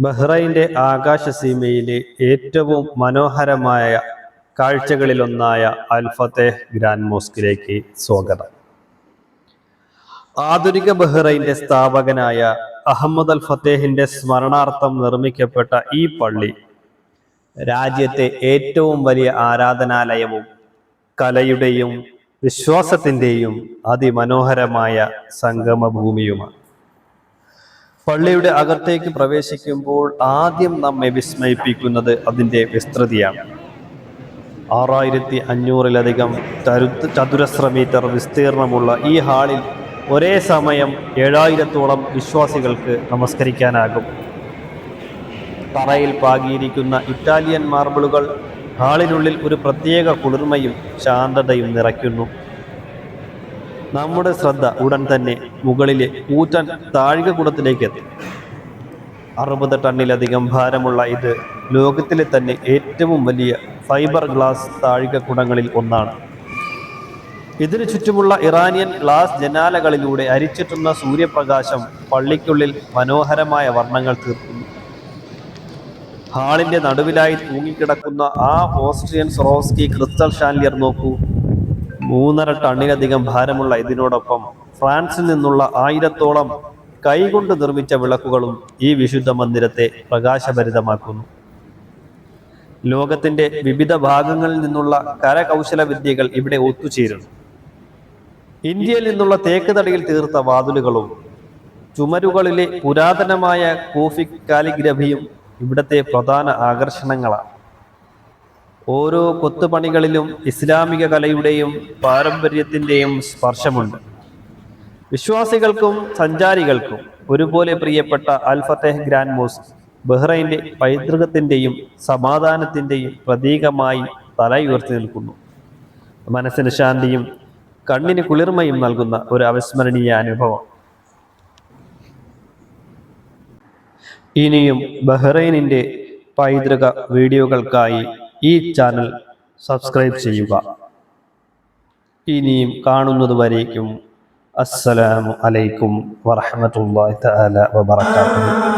ബഹ്റൈന്റെ ആകാശസീമയിലെ ഏറ്റവും മനോഹരമായ കാഴ്ചകളിലൊന്നായ അൽഫത്തേഹ് ഗ്രാൻഡ് മോസ്കിലേക്ക് സ്വാഗതം. ആധുനിക ബഹ്റൈന്റെ സ്ഥാപകനായ അഹമ്മദ് അൽ ഫത്തേഹിന്റെ സ്മരണാർത്ഥം നിർമ്മിക്കപ്പെട്ട ഈ പള്ളി രാജ്യത്തെ ഏറ്റവും വലിയ ആരാധനാലയവും കലയുടെയും വിശ്വാസത്തിന്റെയും അതിമനോഹരമായ സംഗമഭൂമിയുമാണ്. പള്ളിയുടെ അകത്തേക്ക് പ്രവേശിക്കുമ്പോൾ ആദ്യം നമ്മെ വിസ്മയിപ്പിക്കുന്നത് അതിന്റെ വിസ്തൃതിയാണ്. ആറായിരത്തി അഞ്ഞൂറിലധികം ചരുത്ത് ചതുരശ്ര മീറ്റർ വിസ്തീർണമുള്ള ഈ ഹാളിൽ ഒരേ സമയം ഏഴായിരത്തോളം വിശ്വാസികൾക്ക് നമസ്കരിക്കാനാകും. തറയിൽ പാകിയിരിക്കുന്ന ഇറ്റാലിയൻ മാർബിളുകൾ ഹാളിനുള്ളിൽ ഒരു പ്രത്യേക കുളിർമയും ശാന്തതയും നിറയ്ക്കുന്നു. നമ്മുടെ ശ്രദ്ധ ഉടൻ തന്നെ മുകളിലെ കൂറ്റൻ താഴികക്കുടത്തിലേക്ക് എത്തി. അറുപത് ടണ്ണിലധികം ഭാരമുള്ള ഇത് ലോകത്തിലെ തന്നെ ഏറ്റവും വലിയ ഫൈബർ ഗ്ലാസ് താഴികക്കുടങ്ങളിൽ ഒന്നാണ്. ഇതിനു ചുറ്റുമുള്ള ഇറാനിയൻ ഗ്ലാസ് ജനാലകളിലൂടെ അരിച്ചെത്തുന്ന സൂര്യപ്രകാശം പള്ളിക്കുള്ളിൽ മനോഹരമായ വർണങ്ങൾ തീർക്കുന്നു. ഹാളിന്റെ നടുവിലായി തൂങ്ങിക്കിടക്കുന്ന ആ ഓസ്ട്രിയൻ സൊറോസ്കി ക്രിസ്റ്റൽ ഷാൻലിയർ നോക്കൂ. മൂന്നര ടണ്ണിലധികം ഭാരമുള്ള ഇതിനോടൊപ്പം ഫ്രാൻസിൽ നിന്നുള്ള ആയിരത്തോളം കൈകൊണ്ട് നിർമ്മിച്ച വിളക്കുകളും ഈ വിശുദ്ധ മന്ദിരത്തെ പ്രകാശഭരിതമാക്കുന്നു. ലോകത്തിന്റെ വിവിധ ഭാഗങ്ങളിൽ നിന്നുള്ള കരകൗശല വിദ്യകൾ ഇവിടെ ഒത്തുചേരുന്നു. ഇന്ത്യയിൽ നിന്നുള്ള തേക്ക് തടിയിൽ തീർത്ത വാതിലുകളും ചുമരുകളിലെ പുരാതനമായ കോഫി കാലിഗ്രഫിയും ഇവിടത്തെ പ്രധാന ആകർഷണങ്ങളാണ്. ഓരോ കൊത്തുപണികളിലും ഇസ്ലാമിക കലയുടെയും പാരമ്പര്യത്തിന്റെയും സ്പർശമുണ്ട്. വിശ്വാസികൾക്കും സഞ്ചാരികൾക്കും ഒരുപോലെ പ്രിയപ്പെട്ട അൽഫത്തേഹ് ഗ്രാൻഡ് മോസ്ക് ബഹ്റൈന്റെ പൈതൃകത്തിന്റെയും സമാധാനത്തിന്റെയും പ്രതീകമായി തലയുയർത്തി നിൽക്കുന്നു. മനസ്സിന് ശാന്തിയും കണ്ണിന് കുളിർമയും നൽകുന്ന ഒരു അവിസ്മരണീയ അനുഭവം. ഇനിയും ബഹ്റൈനിന്റെ പൈതൃക വീഡിയോകൾക്കായി ഈ ചാനൽ സബ്സ്ക്രൈബ് ചെയ്യുക. ഇനിയും കാണുന്നത് വരേക്കും. അസ്സലാമു അലൈക്കും വറഹമത്തല്ലാഹി തആല വബറകാതുഹു.